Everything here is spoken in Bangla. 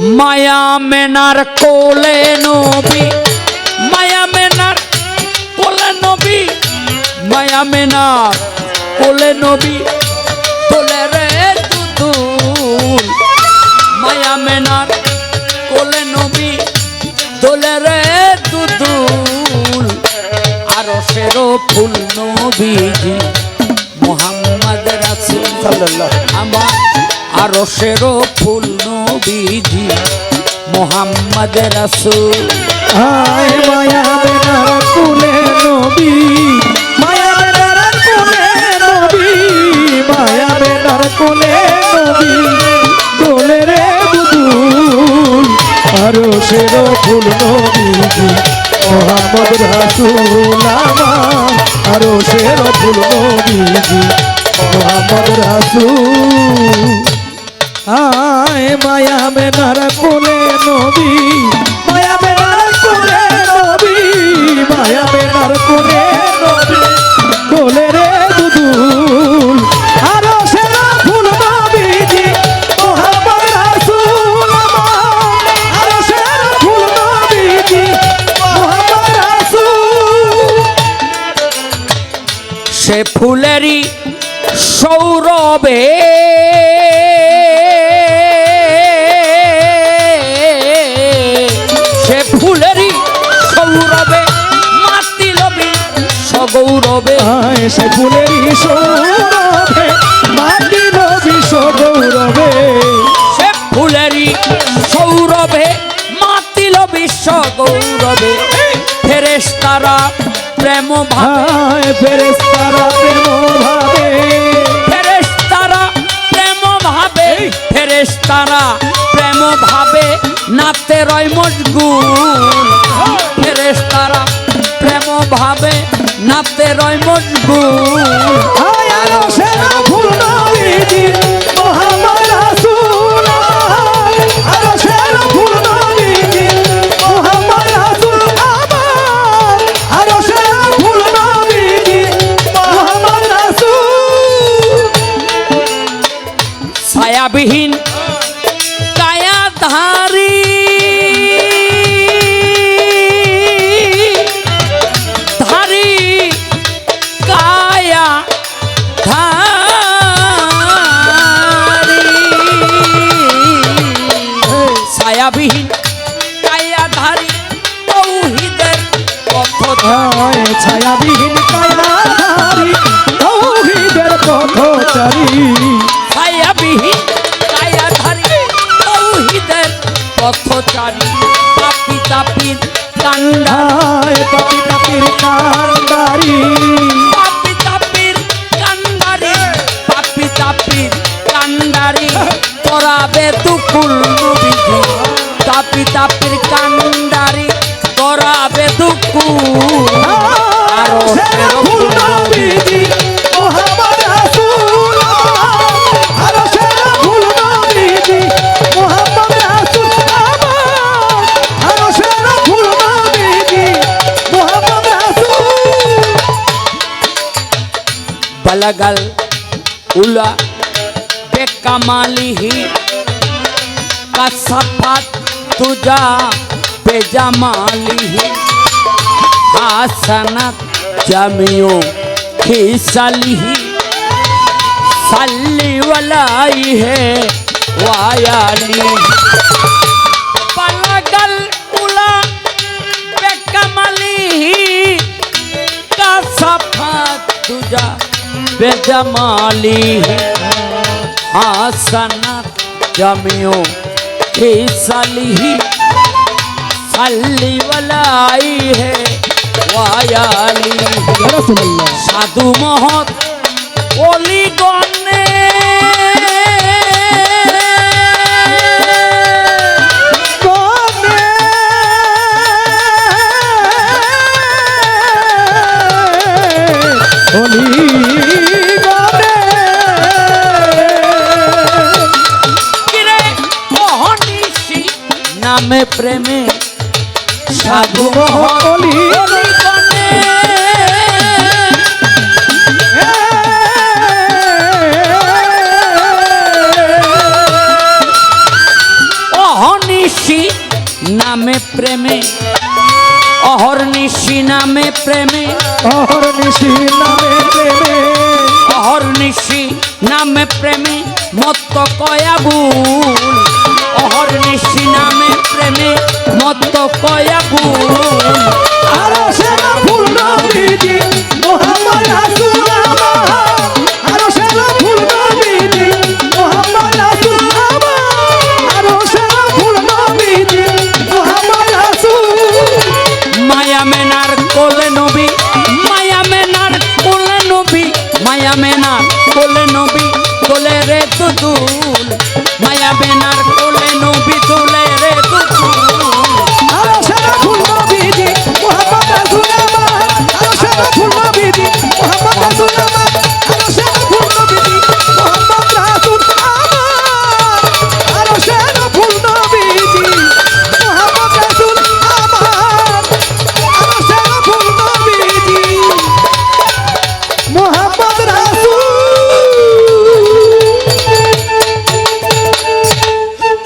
মায়া মেনার কোলে নবী, মায়া মেনার কোলে নবী, মায়া মেনার কোলে নবী তোলে রে দুদুল। মায়া মেনার কোলে নবী তোলে রে দুদুল। আরও সেরো ফুল নবীজি, মোহাম্মদ রাসূল আমার আরও সেরো ফুল নবীজি মোহাম্মদ রাসূল হায় মায়া বেনার কুলে নবী মায়া বেনার কুলে নবী মায়া বেনার কুলে নবী দোলে রে বুদুল আরও সেরো ফুল নবীজি মোহাম্মদ রাসূল আমার আরও ফুল নবীজি মোহাম্মদ রাসূল আয় মায়া বেনার কোলে নবী, মায়া বেনার কোলে নবী, মায়া বেনার কোলে নবী, কোলে রে দুদুল সে সৌরভে মাতিলবি সগৌরবে। আয় সে ফুলেরই সৌরভে মাটি নবী সগৌরবে সে ফুলেরই সৌরভে মাতিল বিশ্ব গৌরবে ফেরেস্তারা প্রেম ভাবে। হায় ফেরেস্তারা প্রেম ভাবে। ফেরেস্তারা প্রেম ভাবে। ফেরেস্তারা ভাবে নাতে রয় মজগুল ফেরেস্তারা প্রেম ভাবে নাতে রয় মজগুল ছায়াবিহীন কায়াধারী তৌহিদের পথচারী পাপি তাপির কান্ডা হায় পাপি পাপির কান্ডারি পাপি তাপির কান্ডারি পাপি তাপির কান্ডারি তোরাবে দুকুল নবীজি তাপি তাপির কান্ডারি তোরাবে দুকুল। আরও بلغ الأولى بكماله كصفت تجا بجماله حسنت جميع خصاله صلي عليه وعلى آله বেজামালি। হাসানাত জামিও খেসালিহি সাল্লি ওয়ালাই হে ওয়ায়ালি। সাধু মহৎ অলিগণে। প্রেমে সাধু মহৎ অলি অলি গণে অহনি নিশি নামে প্রেমে অহর্নিশি নামে প্রেমে। অহর নিশি নামে প্রেমে। অহর্নিশি নামে প্রেমে মত্ত কয়াবুল অহর্নিশি নামে প্রেমে মত্ত কয়াবুল আরও সেরা ফুল নবীজি মোহাম্মদ রাসূল আরও সেরা ফুল নবীজি মোহাম্মদ রাসূল আরও সেরা ফুল নবীজি মোহাম্মদ রাসূল মায়া মেনার কোলে নবী মায়া মেনার কোলে নবী মায়া মেনার কোলে নবী তোলে রে তুদুল মায়া মেনার কোলে নবী তুলে